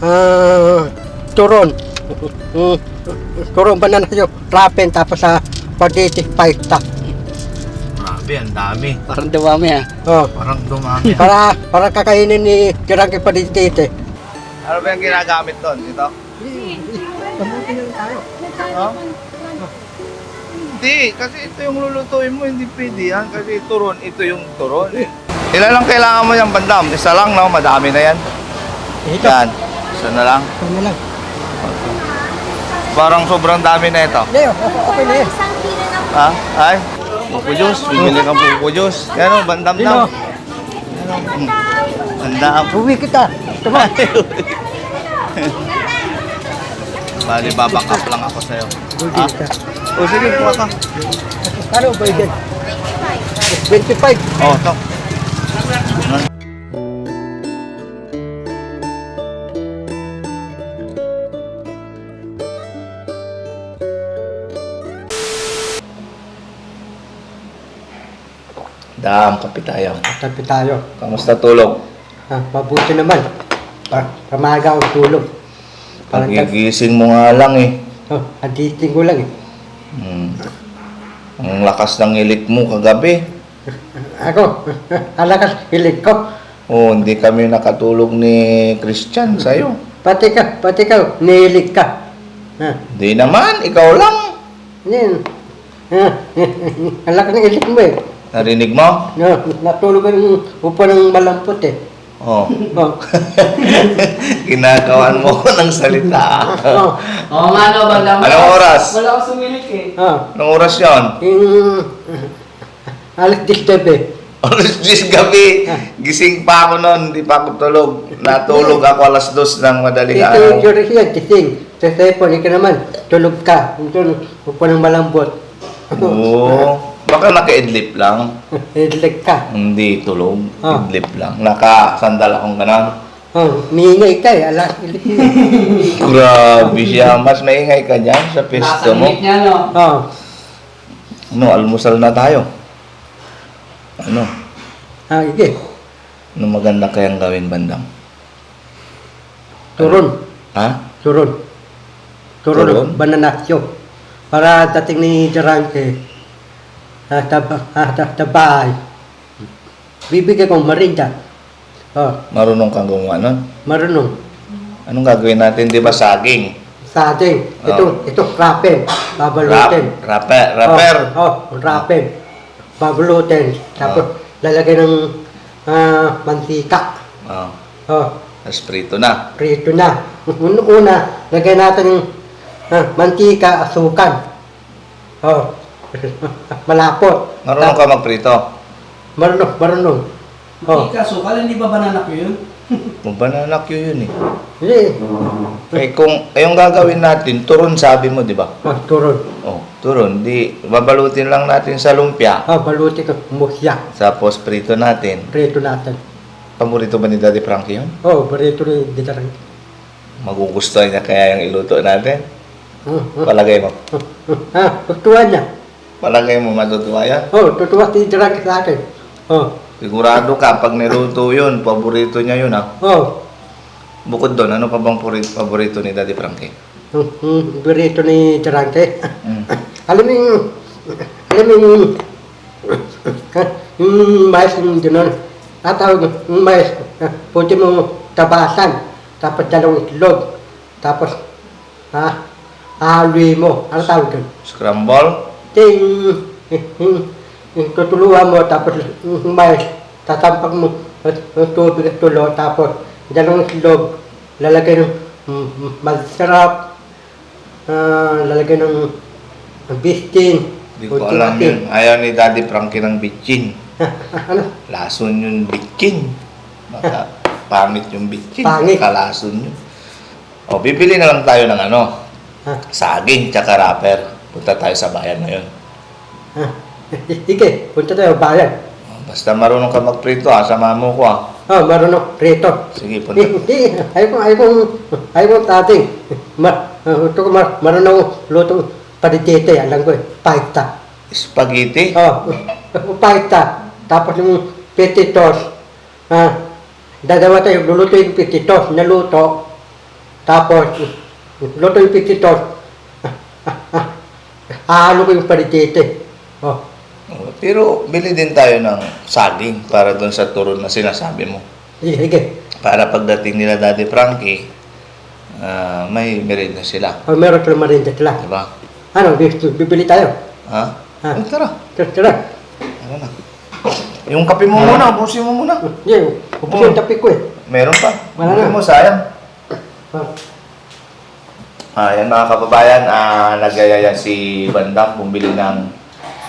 ah, turon. Mm, turon banana yung rapen tapos sa pagditi paita. Grabe, ang dami. Parang dumami ah. Oh, Parang dumami. para para kakainin ni Tirangke pagditi. ano ba yung ginagamit doon? Ito? Ha? Hindi, kasi ito yung lulutuin mo, hindi pwede yan. Kasi turon, ito yung turon. Ilan lang kailangan mo yung bandam? Isa lang, no? Madami na yan. Ito. Yan. Isa na lang. Ito na lang. Parang sobrang dami na ito. Hindi, okay, na yan. Isang kilo na po. Ha? Ay? Buko juice. Bibili kang buko juice. Yan o, bandam Dino, daw. Bandam. uwi kita. Tuma. Bali, babakap lang ako sa'yo. Uwi Ha? kita. O sige, kuha ka. Ano ba yan? 25. Oh, ito. Dam, kape tayo. Tabi tayo. Kamusta tulog? Ah, mabuti naman. Pa, pamaga ang tulog. Parang tag- Pagigising mo nga lang eh. oh, aditing ko lang eh. Hmm. Ang lakas ng ilik mo kagabi. Ako, alakas hilig ko. Oh, hindi kami nakatulog ni Christian sa'yo. Pati ka, pati ka, nihilig ka. Ah, Hindi naman, ikaw lang. yan. Ah, alakas ng hilig mo eh. Narinig mo? No, natulog ka ng upo ng malampot eh. Oh. Oh, Ginagawan mo ko ng salita. oh, Oo nga no, bandang. Anong oras? Wala akong sumilik eh. oh. Anong oras yon? Yung, alas 10 eh. Alas 10 gabi. Gising pa ako noon, hindi pa ako tulog. Natulog ako alas 2 ng madaling Ito araw. yung jury siya, tising. Sa telepon, ikaw naman, tulog ka. Ito, upo ng malambot. Oo. Baka naka-idlip lang. Hilig ka. Hindi tulog. Ah. Idlip lang. Nakasandal akong ganon. Oh, miingay ka eh, alas. Grabe siya. Mas maingay ka dyan sa pesto mo. Nasangit niya no. Oh, Ano, almusal na tayo. Ano? ah, sige. Ano maganda kayang gawin bandang? Turon. Ha? Turon. Turon, Turon? bananasyo. Para dating ni Jarangke, ah, taba, ah, ta- tabahay. Bibigyan kong marinda. Oh, Marunong kang gumawa nun? marunong. Anong gagawin natin? Di ba saging? Sa atin, Oh. ito, ito, rapen. Rap, Babalutin. rapper, rapper. Oh, oh rapen. Babalutin. Tapos, lalagay ng ah, mantika. Oh, Oh, tas prito na. prito na. Una, una lagay natin yung ah, mantika, asukan. Oh, malapot. Marunong ka magprito. Marunong, marunong. Oh, Ika, sukal, hindi ba banana ko yun? Mabanana Q yun eh. hindi. Eh kung, eh, yung gagawin natin, turon sabi mo, di ba? Oh, turon. Oh, turon. Di, babalutin lang natin sa lumpia. Oh, baluti ko, musya. Tapos prito natin. Prito natin. Paborito ba ni Daddy Frankie yun? Oh, prito rin, di tarang. Magugustuhan niya kaya yung iluto natin? Oh, oh, Palagay mo. oh. Ah, tutuwa niya. Palagay mo matutuwa yan? Oh, tutuwa si Jarangke sa akin. Oh, Sigurado ka, pag niluto yun, paborito niya yun ah. oh. Bukod doon, ano pa bang paborito ni Daddy Frankie? Yung, yung burrito ni Jarante. Mm. alam mo yung, alam mo yung, yung mais yung gano'n. Tatawag yung mais, pwede mo tabasan, tapos dalawang itlog, tapos, ha, ahaloy mo. Ano tawag doon? Scramble? Yung tutuluan mo, tapos mais, tatampak mo tubig at tulo, tapos dalawang itlog, lalagay ng mm, masarap, ah, lalagay ng bistin, Hindi ko alam yun. Ayaw ni Daddy Frankie ng bitchin. ano? Lason yung bitchin. Baka pangit yung bitchin. Pangit. Kalason yun. O, bibili na lang tayo ng ano, Ah, saging tsaka wrapper. Punta tayo sa bayan ngayon. ah, sige, punta tayo bayan. O, Basta marunong ka magprito ha, sama mo ko ha. Oh, marunong, prito. Sige, punta. Hindi, ayaw ko, ayaw ko, ayaw ko tating. Ma, uh, ito ko mar, marunong luto paditete, alam ko eh, paita. Spaghetti? Oh, paita. Tapos yung petitos, ah, dadawa tayo, luluto yung petitos, naluto. tapos luto yung pikitor. Ahalo ko yung paritete. Oh, Oh, Pero bili din tayo ng saging para doon sa turon na sinasabi mo. sige, sige. Para pagdating nila Daddy Frankie, ah, may merienda sila. Oh, meron ka naman rin sila. Diba? Ano, bi- bibili tayo. Ha? Ha? Oh, tara. Tara, tara. Ano na? Yung kape mo muna, ubusin mo muna. Hindi, upos yung tapik ko eh. Meron pa. Wala Ubusin na. mo, sayang. Ah, Ah, yan mga kababayan, ah, nagayaya si Bandam bumili ng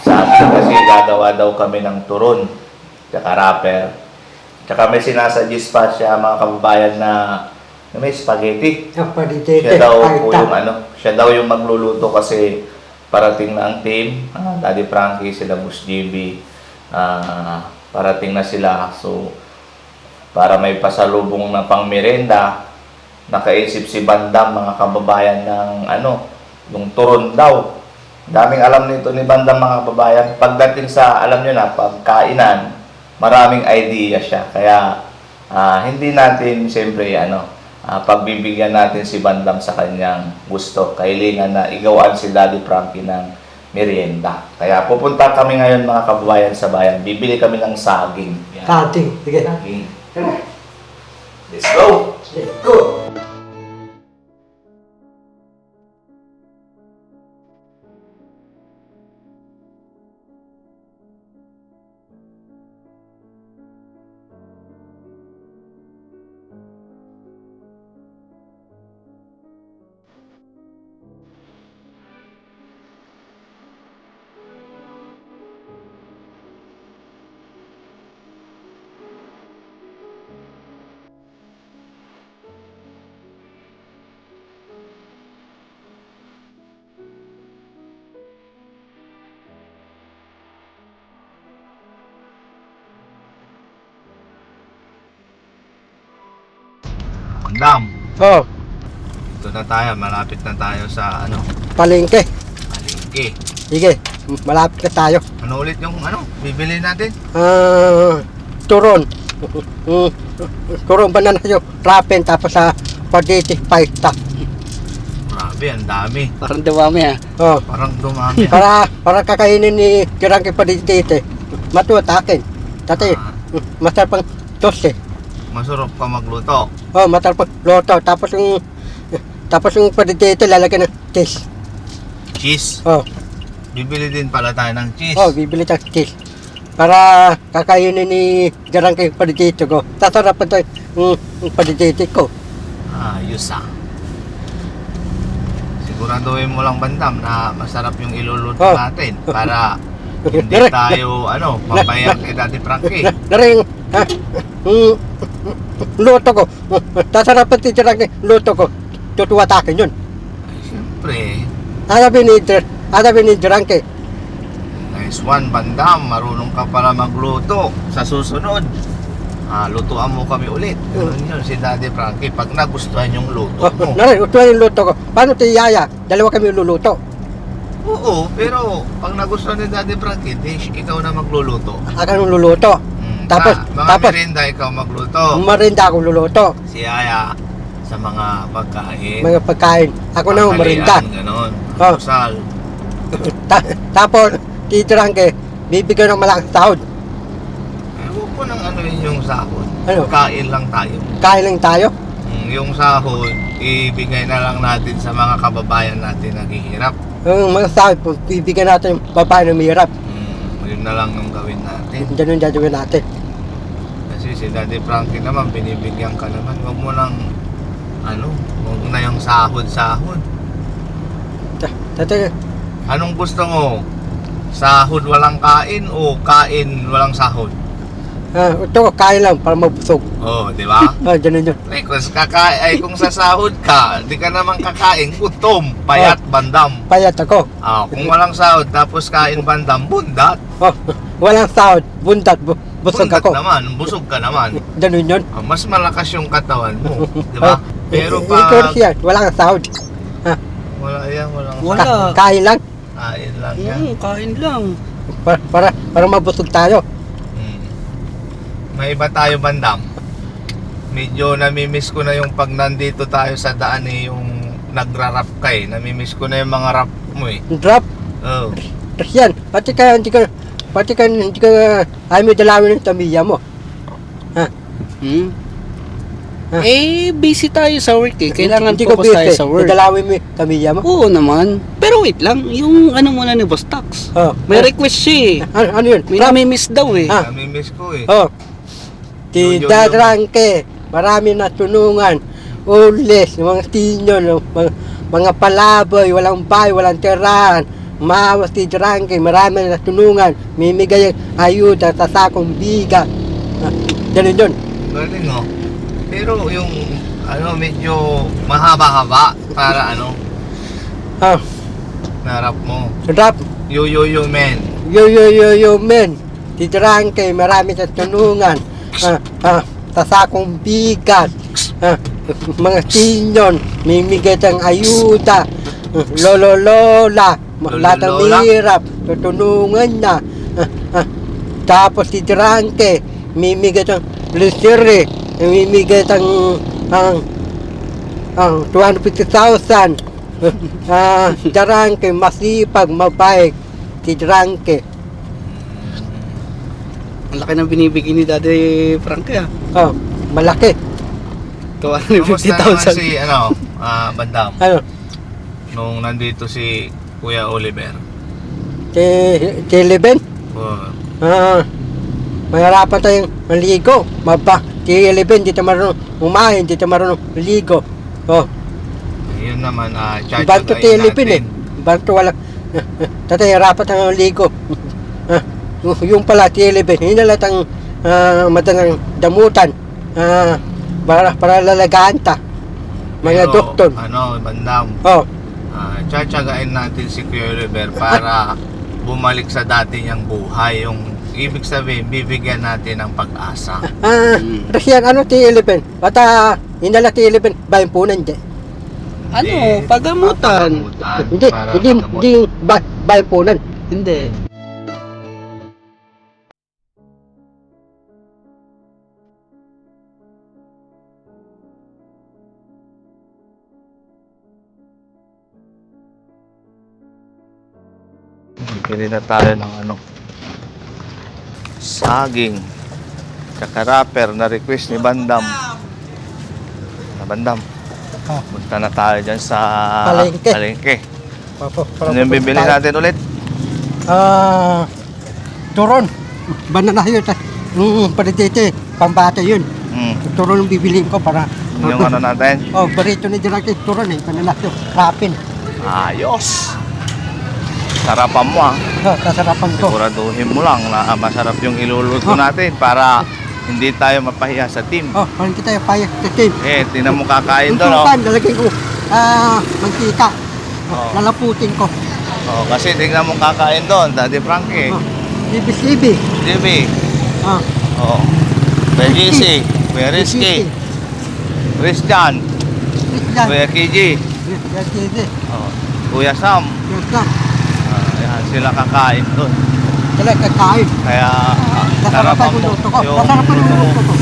sa akin kasi gagawa daw kami ng turon, tsaka wrapper. Tsaka may sinasuggest pa siya mga kababayan na, na may spaghetti. Paritete. Siya daw po yung ano, siya daw yung magluluto kasi parating na ang team, ah, Daddy Frankie, sila Bus GB, ah, parating na sila. So, para may pasalubong na pang merenda, nakaisip si Bandam, mga kababayan ng ano, yung turon daw. Daming alam nito ni Bandam, mga kababayan. Pagdating sa, alam nyo na, pagkainan, maraming idea siya. Kaya, ah, hindi natin, siyempre, ano, ah, pagbibigyan natin si Bandam sa kanyang gusto. Kailangan na igawaan si Daddy Frankie ng merienda. Kaya pupunta kami ngayon mga kababayan sa bayan. Bibili kami ng saging. Yan. Kating. Sige. Saging. Let's go! Let's go. Bandam, Oh, ito na tayo. Malapit na tayo sa ano, palengke. palengke. Sige, malapit na tayo. Ano ulit yung ano, bibili natin? Ah, turon. Mm, turon ba na yung rapen tapos sa paritete paita. Grabe, ang dami. Parang dumami ah. Oh, Parang dumami. para para kakainin ni Kirangke paritete. Matuwa takin. Tati, Ah, masarap ang toste. masarap ka magluto. Oh, masarap ang loto. Tapos yung tapos yung paritete lalagyan ng cheese. Cheese. Oh, Bibili din pala tayo ng cheese. oh, bibili tayo ng cheese. Para kakainin ni Kirangke paritete ko. Sasarap ito yung, yung paritete ko. Ayos ah. Siguraduhin mo lang bandam na masarap yung iluluto Oh. natin para hindi tayo ano, pabayang kay Daddy Frankie. na, na rin, ha, mm, luto ko. Tasarap ang titira ng luto ko. Tutuwa sa akin yun. Siyempre. Adabi ni, adabi ni Drangke. Nice one, bandam. Marunong ka pala magluto. Sa susunod, ah, lutuan mo kami ulit. Ganun yun si Daddy Frankie. Pag nagustuhan yung luto Oh, mo. na rin, utuwa yung luto ko. Paano ti Yaya? Dalawa kami luluto. Oo, pero pag nagustuhan ni Daddy Frankie, ikaw na magluluto. Ako nung luluto. Tapos- mga tapos- merienda, ikaw magluto. Umarinda ako luluto. Si Aya sa mga pagkain. Mga pagkain. Ako na. Tanghalian, Ganon. Oh. Almusal. Ta- tapos, ti Drangke, bibigyan ng malaking sahod. Eh, huwag mo nang ano yun yung sahod. Ano? Kain lang tayo. Kain lang tayo. Mm, yung sahod, ibigay na lang natin sa mga kababayan natin naghihirap. Yung mga sahod, bibigyan natin yung babae na mahirap. Mm, yun na lang yung gawin natin. Ganun yung gagawin natin. Kasi si Daddy Frankie naman, binibigyan ka naman. Huwag mo lang, ano, huwag na yung sahod-sahod. Tati, Anong gusto mo? Sahod walang kain o kain walang sahod? ah, ito kain lang para mabusog. Oh, di ba? Ah, ganun yun. Ay, kung, kaka ay, kung sa sahod ka, di ka naman kakain, gutom, payat, bandam. Payat ako. Ah, kung walang sahod, tapos kain bandam, bundat. Oh, walang sahod, bundat, bu- busog bundat ako. naman, busog ka naman. Ganun yun. Ah, mas malakas yung katawan mo, di ba? Ah, Pero eh, Ikaw pag siya, walang sahod. wala yan, walang Wala. sahod, Ka- kain lang, kain lang yan. Hmm, kain lang. para, para, para mabusog tayo. Hmm. May iba tayo bandam. medyo namimiss ko na yung pag nandito tayo sa daan eh, yung nagra-rap ka eh. Namimiss ko na yung mga rap mo eh. Drop. Oh. Yan. Pati ka, hindi ka, pati ka, hindi ka, ayaw mo dalawin ng tamiya mo. Hmm? Ah. Eh, busy tayo sa work eh. Kailangan hindi ko focus tayo busy. sa work. Dalawin mo yung tamiya mo. Oo naman. Pero wait lang, yung ano muna ni Boss Tax. Oh. May request siya eh. Ano, ano yun? May nami-miss daw eh. Ah. Namimiss ko eh. Oh. Tidadrangke, marami na tunungan. Ulis, mga tinyon, mga, mga palaboy, walang bahay, walang tirahan. Maawas ti Drangke, marami na tunungan. Mimigay ayuda sa sakong biga. Ah, ganun yun. Galing oh. Pero yung ano medyo mahaba-haba para ano Ah, na rap mo. rap, Yo yo yo man. yo yo yo yo men. Ti Drangke, marami na tunungan. Ah, ah, sa sakong bigat. Ah, mga tinyon, mimigay ang ayuda. Ah, Lolo lola, lahat ng lola? hirap, tutulungan na. Ah, ah, tapos si Drangke, mimigay ang lisiri, mimigay ang ang ang 250,000. Ah, Drangke, masipag, mabait. Si Drangke. Ang laki ng binibigay ni Daddy Frank ah. Oh, malaki. Kamusta naman 250,000. si ano, ah Bandam Ano, nung nandito si Kuya Oliver. si, si Leben? Oh, Ah, mahirapan tayong maligo. Maba, si Leben, di tayo marunong umahin, di tayo marunong maligo. Oh, yun naman ah banto si tsatsagain Leben eh. Banto wala. Tatay, hirapan tayong maligo. Ah, yung pala, si Leben, hindi na lahat ang ah, matanang damutan. Ah, para, para lalagaan ta. Mga Pero, doktor. Ano, Bandam, Oh, ah tsatsagain natin si Kuya Oliver para bumalik sa dati niyang buhay. Yung ibig sabihin, bibigyan natin ng pag-asa. ah, Mm. Ano ti Leben? Bata, hinala ti Leben, bayan po nandiyan. Ano, pagamutan. Hindi, hindi, hindi ba- bayan po nan. Hindi. Bili na tayo ng ano. Saging. Tsaka wrapper na request ni Bandam. Na Bandam. Ah. Punta na tayo dyan sa Palengke. palengke. Papo, Ano yung bibili natin ulit? Ah, turon. Banana yun. Mm, paritete, pambata yun. Hmm. Turon ang bibiliin ko para... Yung ano natin? Oh, barito ni Direct turon eh. Banana yun. Rapin. Ayos! Sarapan mo ah. Oh, kasarapan ko. Siguraduhin mo lang na masarap yung iluluto Oh. natin para hindi tayo mapahiya sa team. Oh, parang kita yung payak sa team. Eh, tinan mo kakain Yung doon, oh. tupan, lalagay ko. Ah, mantika. Oh. Oh. Lalaputin ko. oh. Kasi tingnan mo kakain doon, Daddy Frankie. Oh. Libi-libi. JB, Ah, oh. Kuya JC, Kuya Rizky, Christian. Kuya KJ, Yan, Kiki. oh. Kuya Sam. Yan, Sam. Sila kakain doon. Talaga kakain. Kaya, yung mo luto ko. yung Kasarapan yung luto ko.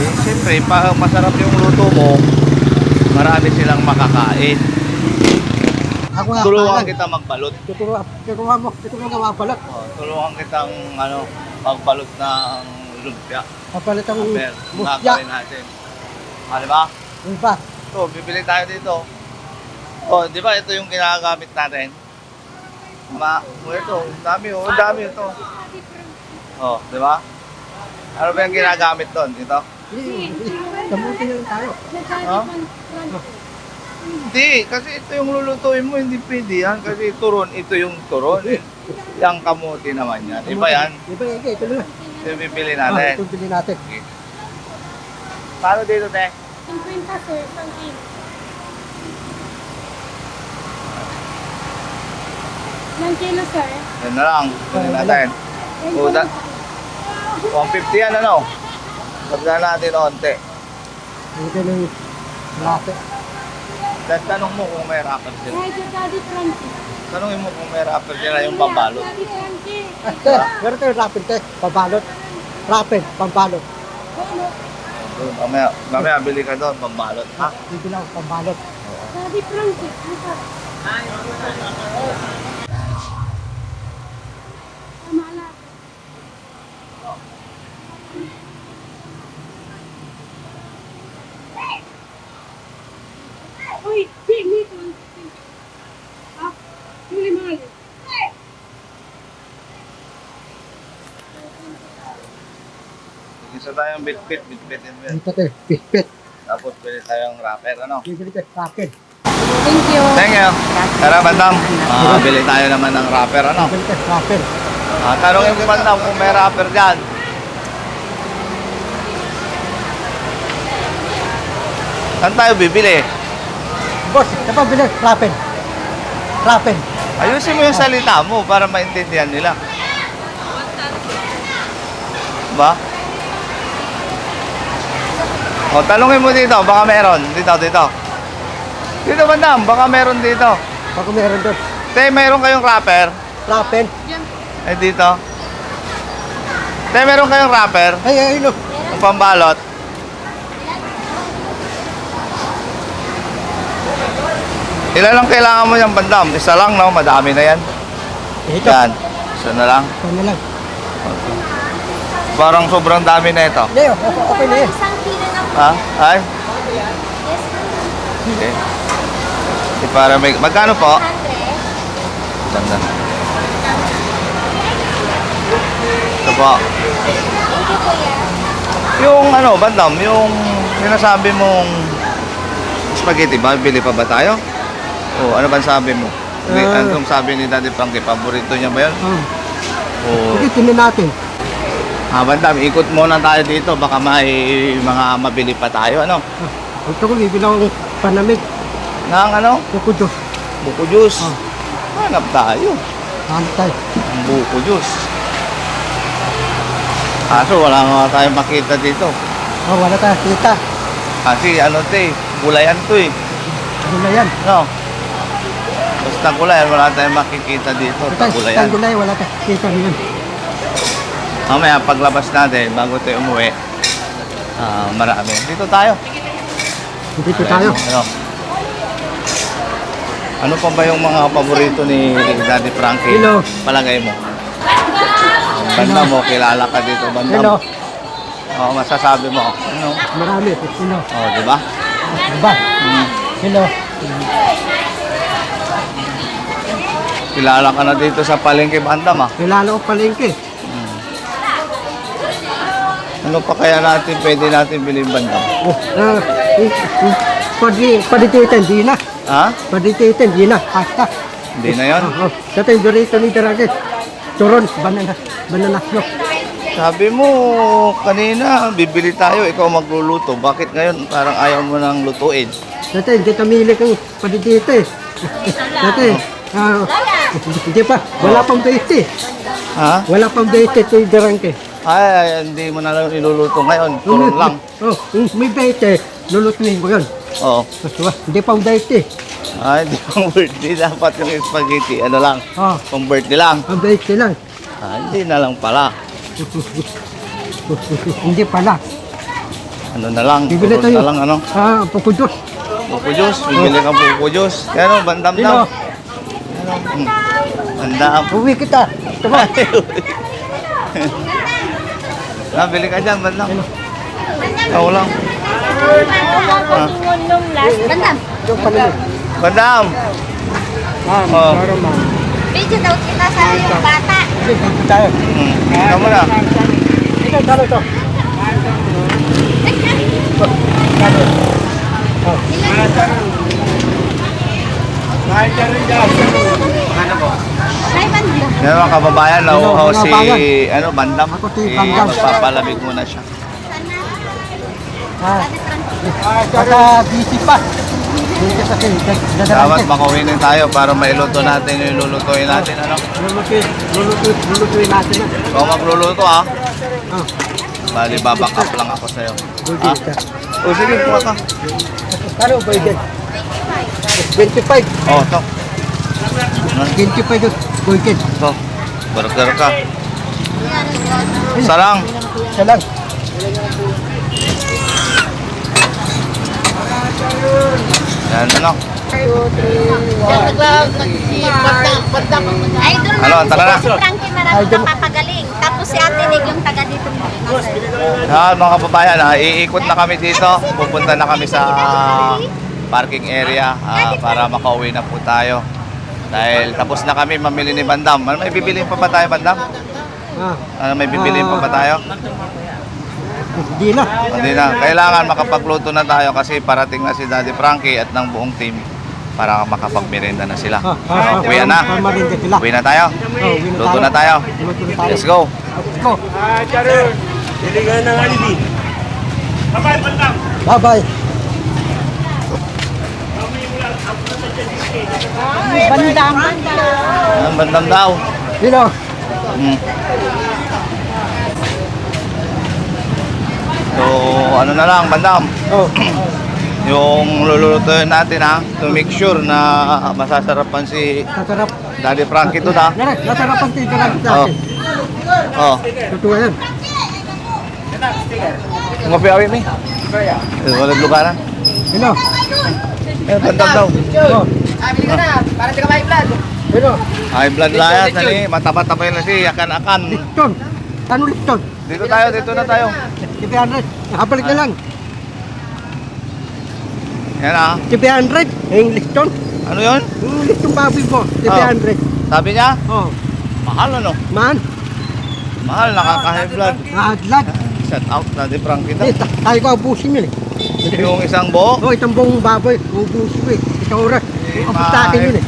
Eh, siyempre, pag masarap yung luto mo, marami silang makakain. Ako nga, Tulungan kita magbalot. Tuturuan, tuturuan mo, tuturuan ka mapalat. Oh, tulungan kitang ano, magbalot ng lumpia. Ang Aber, musya. gagawin natin. Di ba? Yung ba? Ito, bibili tayo dito. Oh, di ba ito yung ginagamit natin? Ma, oh, ito, dami oh, dami ito. Oh, di ba? Ano ba yung ginagamit doon? Ito? Kamuti lang tayo. Hindi, kasi ito yung lulutuin mo, hindi pwede yan. Kasi turon, ito yung turon. yung kamuti naman yan. Iba yan. Iba yan, ito lang. Ah, ito pipili natin. Oh, ito pipili natin. Okay. Paano dito, te? 50, sir. 50. Nang kilo, sir. Yan na lang. Kunin natin. O, da 150 yan, ano? Pagdala natin onte. Dito lang yung latte. Dahil tanong mo kung may rapper sila. Medyo Daddy Frankie. Tanongin mo kung may rapper sila yung pambalot. Daddy Frankie. Ah, te, meron tayo rapper, te. Pambalot. Rapper, pambalot. Ano? Doon, Mamaya, mamaya bili ka doon, pambalot. Ha? Bibili ako, pambalot. Daddy Frankie. Ano ka? Ay, bitbit, bitbitin mo yan. Dito tayo, pispit. Tapos pili tayong wrapper, ano? Bibili tayo akin. Thank you. Thank you. Tara, bandam. Ah, bili tayo naman ng wrapper, ano? Bibili tayo akin. Ah, tanongin mo bandam kung may wrapper dyan. Saan tayo bibili? Boss, ito pa bili, rapen. Rapen. Ayusin mo yung salita mo para maintindihan nila. Ba? O, talungin mo dito, baka meron. Dito, dito. Dito, bandam, baka meron dito. Baka meron doon. Te, meron kayong wrapper? Rapen. Eh, dito. Te, meron kayong wrapper? Ay, ay, no. Ang pambalot? Ilan lang kailangan mo yung bandam? Isa lang, no? Madami na yan. Ito. Yan. Isa na lang. Ito na lang. Parang sobrang dami na ito. Hindi, okay, okay na yan. Ha? Ay? yes, Okay. Di para may... Magkano po? 100. Ganda. Ito po. Thank you, kuya. Yung ano, bandam, yung sinasabi mong spaghetti ba? Bili pa ba tayo? O ano ba sabi mo? Ah. anong sabi ni Daddy Frankie? Paborito niya ba yun? Oh. O, Sige, tinin natin. Ah, bandam, ikot muna tayo dito. Baka may mga mabili pa tayo. Ano? Ito ko, bibili ng panamig. Nang ano? Buko dos. Buko juice. Ah. Hanap tayo. Ano tayo? Buko juice. Kaso wala nga tayong makita dito. Oh, wala tayo. Kita. Kasi ano to eh, gulayan to eh. Ano na yan? No? Basta gulayan, wala tayong makikita dito. Ito, Sa gulayan. isang gulay, wala tayo. Kita ngayon. Mamaya, paglabas natin, bago tayo umuwi, ah marami. Dito tayo. Dito tayo. Ano? Ano pa ba yung mga paborito ni Daddy Frankie? Hello. Palagay mo. Banda mo, kilala ka dito, banda Hello. mo. Oo, masasabi mo. Ano? Marami. Hello. Oo, di ba? Diba? Mm. Hello. Kilala ka na dito sa palengke bandam ah. Kilala ko palengke. Ano pa kaya natin pwede natin bilhin bandam? Oh, ah, eh, eh, padi, padititan, di na. Ha? Padititan, di na. Hasta. Hindi na yan. Oh, oh. Dito ni Darage. Turon, banana, banana snow. Sabi mo kanina, bibili tayo, ikaw magluluto. Bakit ngayon parang ayaw mo nang lutuin? Dito, hindi tamili kang paditita eh. Dito, ah, hindi pa, wala pang date eh. Ha? Wala pang date ito yung Darage. Ay, ay, hindi mo na lang niluluto ngayon. Turon lang. Oh, kung may date, lulutuin ko yun. Oo. Diba? Hindi pang date eh. Ay, hindi pang birthday. Dapat yung spaghetti, ano lang, Oh, pang birthday lang. ang date lang. Ah, hindi na lang pala. hindi pala. Ano na lang, Bibili tayo. na lang, ano. Ah, pukudos. Buko juice, bibili kang buko juice. Kaya ano, bandam daw. Ano? Hmm. Bandam. uwi kita. Diba? Nabili ka dyan, bandam. Ikaw lang. Ah. nung last. Bandam, Yung pala. Bandam! Ma'am, Oh. para ma'am. video daw kita sa yung bata. Sige, dito tayo. Hmm. Ikaw mo na. Ito, talo to. Talo. Oh. May bandam. Yan mga kababayan, nauuhaw Hello, si mga bayan. ano, Bandam. Si Eh, magpapalamig muna siya. Ah, baka busy pa. Dapat makauwi na tayo para mailuto natin yung lulutuin natin. Ano? Lulutuin, lulutuin, lulutuin natin yan. Ikaw magluluto ha. Ah, Bali, baback up lang ako sa'yo. Ha? ka. O sige, kuha ka. Ano ba yun? 25. Oh, to. 25 weekend. To. Burger ka. Sarang. Isa lang. Yan, ano? Idol Ano, tara na. si Frankie maraming napapagaling. Tapos si Ate Nig yung taga dito. Yan, mga kababayan, ah, iikot na kami dito. Pupunta na kami sa parking area ah, para makauwi na po tayo. Dahil tapos na kami mamili ni Bandam. Ano, may bibili pa ba tayo, Bandam? Ah, Ano, may bibili pa ba tayo? hindi na. Hindi na. Kailangan makapagluto na tayo kasi parating na si Daddy Frankie at ng buong team para makapagmerenda na sila. Ah, So, ah, uwi na. ah. Uwi na tayo. Uwi na Luto tayo. na tayo. Luto na tayo. Let's go. Let's go. Diligan ng alibi. Bye-bye. Bandang. Ang bandam daw. Sino? Mm. So, ano na lang, bandam. Oh, Yung lulutuin natin ha, to make sure na masasarapan si nasarap. Daddy Frankie to na. Nara, nasarapan si Garang sa Oh. akin. Oh, Totoo yan. ngopi awi mi. Eh, Wala lugaran. Sino? Eh, bandam daw. Oh. Sino? High blood layat, nani, mataba-tabay na si akan-akan. Liston. Ano liston? Dito tayo, dito na tayo. Si Andres. Nakabalik na lang. Yan ah. Si Andres. Yung liston. Ano yun? Yung liston baboy mo. Si Oh. Andres. Sabi niya, Oh. mahal ano? Man. Mahal, nakaka-high blood. Nakadlag. Shut out, Daddy Frankie Eh, daw. ta- tayo ko abusin yun eh. Yung isang buo, Oh, itong buong baboy. Ubusin ko eh. Isang oras. Abot sa akin yun eh.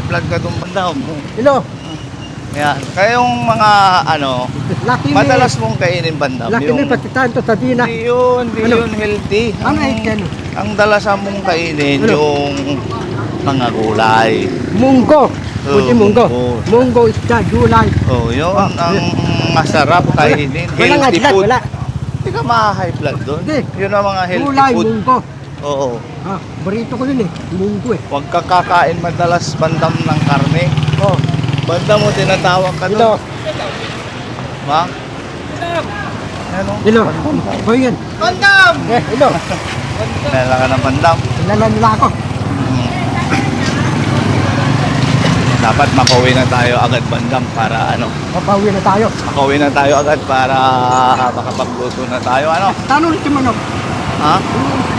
blood ka itong bandam. Hello. Yan. Kaya yung mga ano, ni. madalas mong kainin bandam. Laki yung, ni pati tanto sa dina. Hindi yun, hindi Ano? yun healthy. Ano eh, ano? ang dalasan mong kainin Ano? yung mga gulay. Munggo. Oh, Puti munggo. munggo. Munggo, isda, gulay. Oh, yun Ah, ang masarap kainin. Walang Healthy adlat, food. wala. Hindi ka ma-high blood doon. Hindi. Yun ang mga healthy Gulay, food. munggo. Oo. Ah, barito ko yun eh. Munggo eh. Huwag ka kakain madalas bandam ng karne. Oh, Bandam mo tinatawag ka hello. doon. Ma? Ano? Hello. Oh, yan. Bandam! Eh, hello. Kailangan ka ng bandam. Kilala nila ako. Dapat makauwi na tayo agad bandam para ano, Papawi na tayo. makauwi na tayo agad para makapagluto na tayo ano. Tano ulit yung manok. Ha?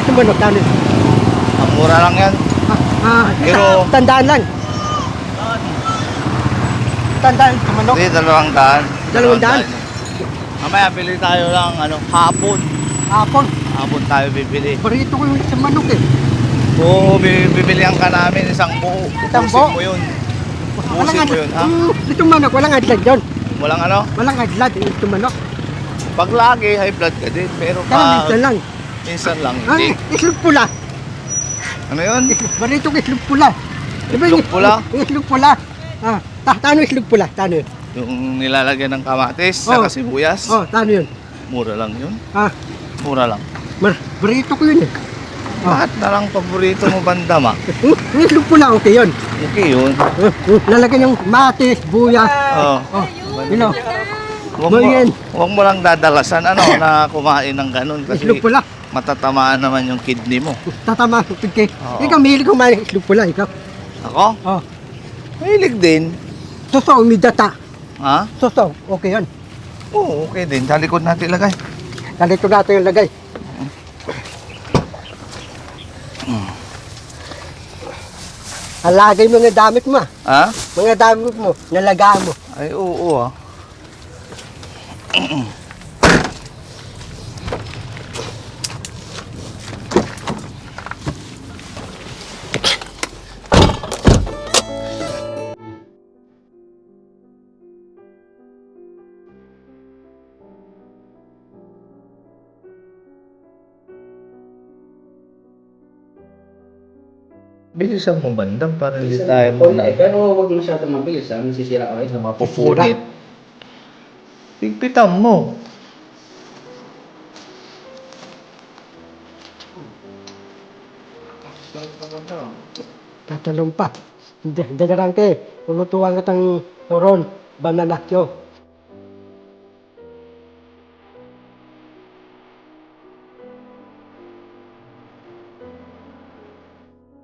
Ito manok, tano. Ang mura lang yan. Ah, ah, Pero- tandaan lang. Tandaan manok. Hindi, dalawang daan. Dalawang daan? Mamaya bili tayo lang ano, hapon. Hapon. Hapon tayo bibili. Barito ko yung sa manok eh. Oo, bi- bibilihan ka namin isang buo. Isang buo? mo yun. Ubusin mo yun, ha? Mm, itong manok, walang adlad yun. Walang ano, Walang adlad itong manok. pag lagi high blood ka din. Pero Kaya pag minsan lang. minsan lang, Ah, hindi. islog pula. Ano yun? Barito ko islog pula. Di ba yung Islog pula? Islog pula. Ah, ta tano islog pula? Tano yun? Yung nilalagyan ng kamatis, Oh. saka sibuyas. Oh, tano yun? Mura lang yun. Ah, Mura lang. mar barito ko yun eh. Ah. Lahat na lang paborito mo bandam ah. Yung islog pula, okay yun. Okay yun. Uh, uh, lalagyan yung matis, buya. Oh. Oh, you know, Huwag mo, huwag mo lang dadalasan ano na kumain ng ganun kasi islog pula. Matatamaan naman yung kidney mo. Tatama, pigke. Oo. Ikaw, mahilig kumain ng islog pula, ikaw. Ako? Oh, Mahilig din. soso, umidata. Ha? Soso, okay yun. Oo, okay din. Sa likod natin ilagay. Dalito natin yung lagay. Alagay mo nga damit mo ah. Ha? Mga damit mo, nalagaan mo. Ay, oo ah. Bilisan mo bandam para hindi tayo muna. Pero huwag masyadong mabilis, ah. Nasisira ako. Sa mapupunit. Pigpitan mo. Tatalong pa. Dadarang ke, tumutuwa ka tang turon, bananakyo.